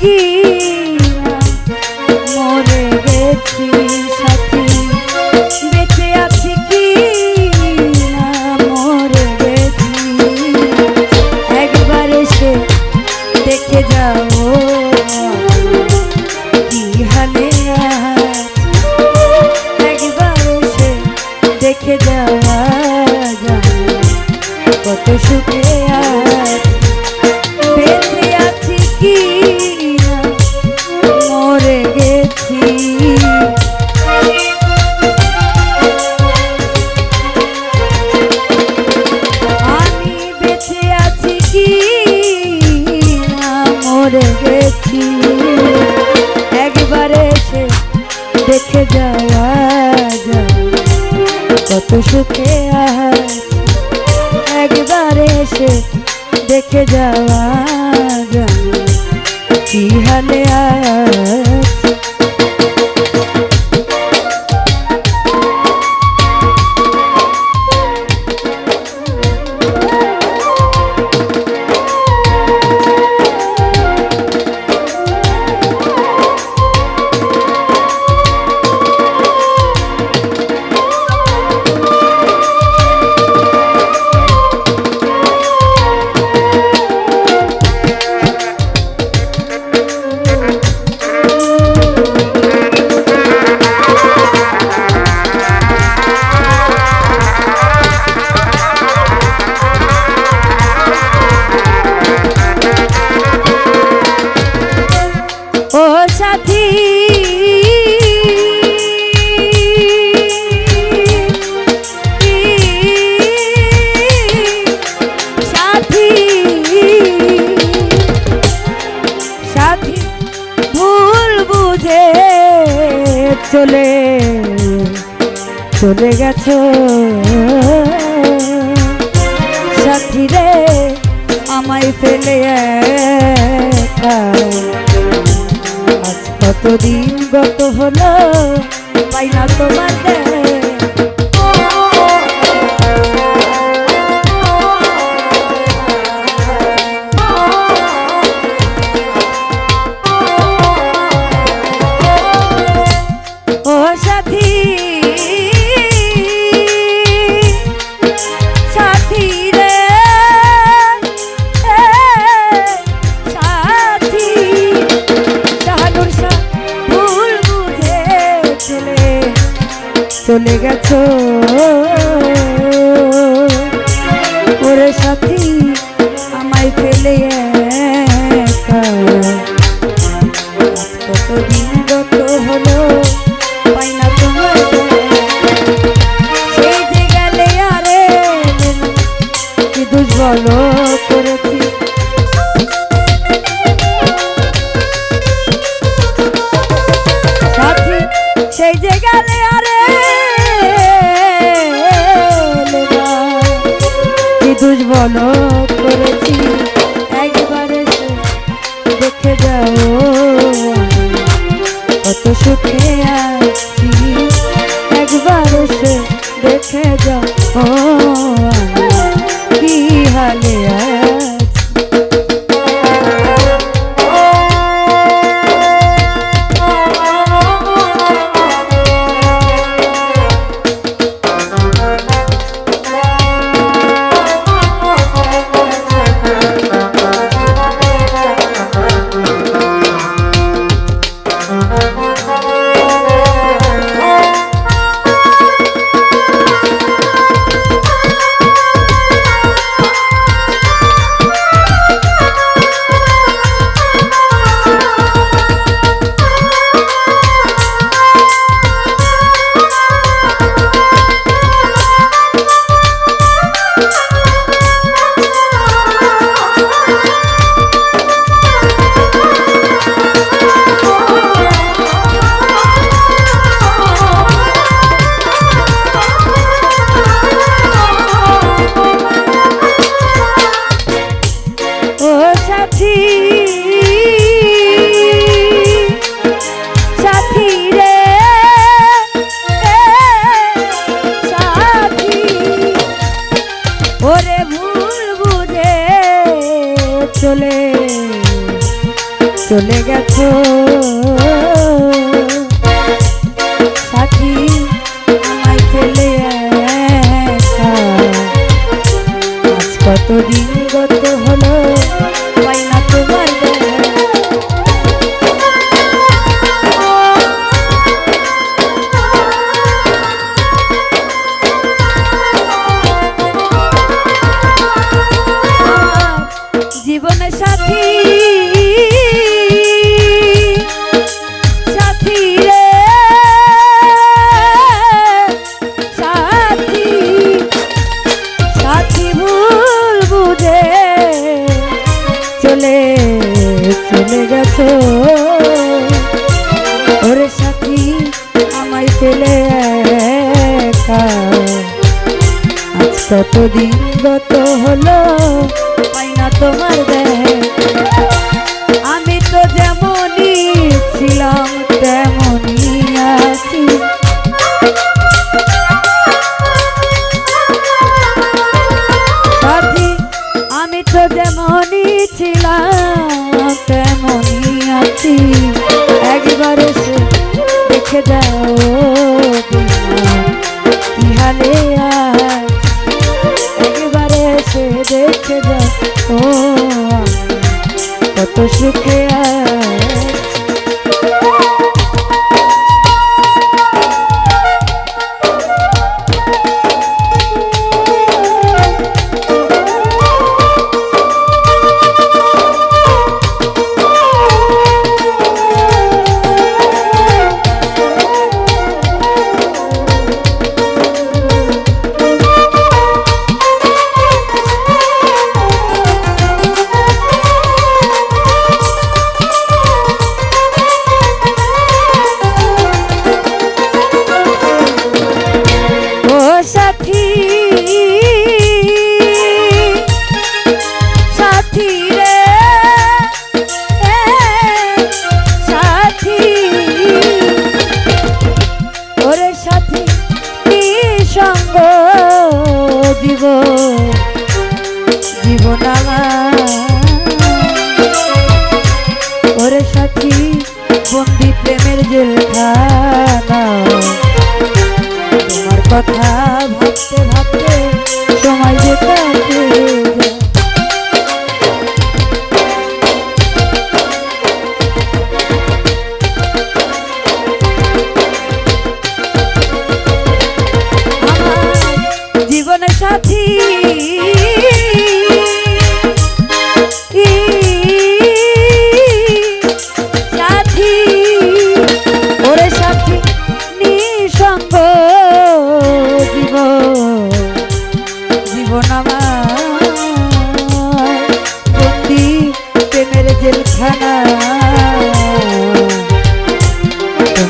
কি? মরে গেছি সাথী। বেঁচে আছি কি না? মরে গেছি। একবার এসে দেখে যাও। কি হালে একবার এসে দেখে যাওয়া কত সুখে একবার দেখে যাওয়া যায়। কত সুখে আছি। দেখে যাওয়া যায়। কি হালে আছি চলে চলে গেছো। সাথী রে আমায় ফেলে আজ কতদিন গত হলো পাই না তোমার কি? করেছি সাথী, সেই যে গেলে আরে কি দুর্বল করেছি একবার দেখে যাও। কত সুখে আছি কতদিন হলো পাই না তোমার আমি তো যেমনই ছিলাম, তেমনই আছি। আমি তো যেমনই ছিলাম, তেমনই আছি। একবার দেখে যাও কি সাথী, বন্দি প্রেমের জেলখানা তোমার কথা ভাবতে ভাবতে সময় যে কাটে যায়। আমার জীবনের সাথী সাথী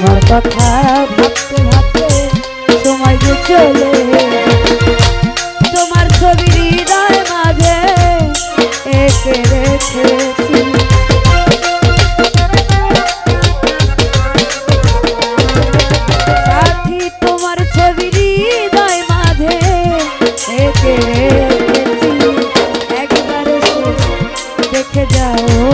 তোমার কথা ভাবতে ভাবতে সময় যে চলে। তোমার ছবি হৃদয় মাঝে একে রেখেছি। সাথী, তোমার ছবি মাঝে একবার দেখে যাও।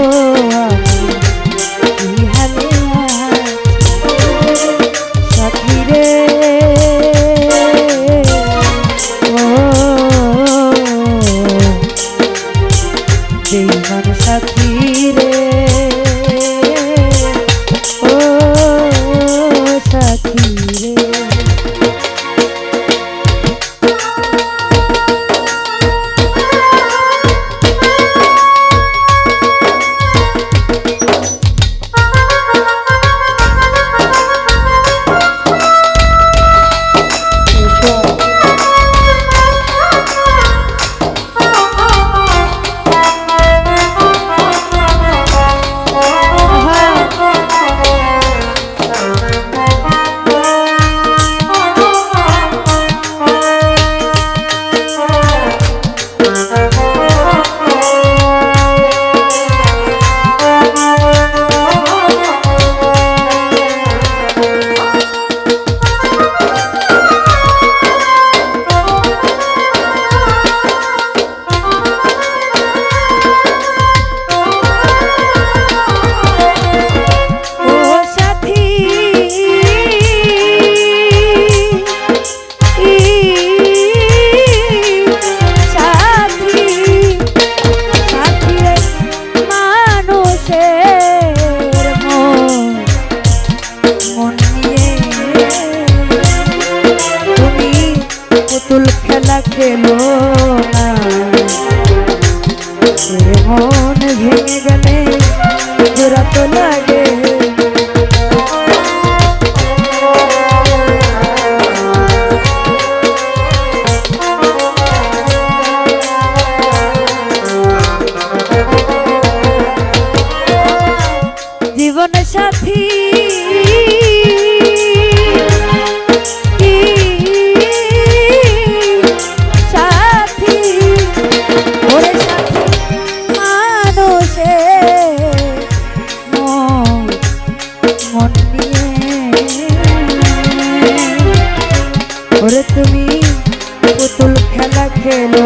ওরে তুমি পুতুল খেলা খেলো।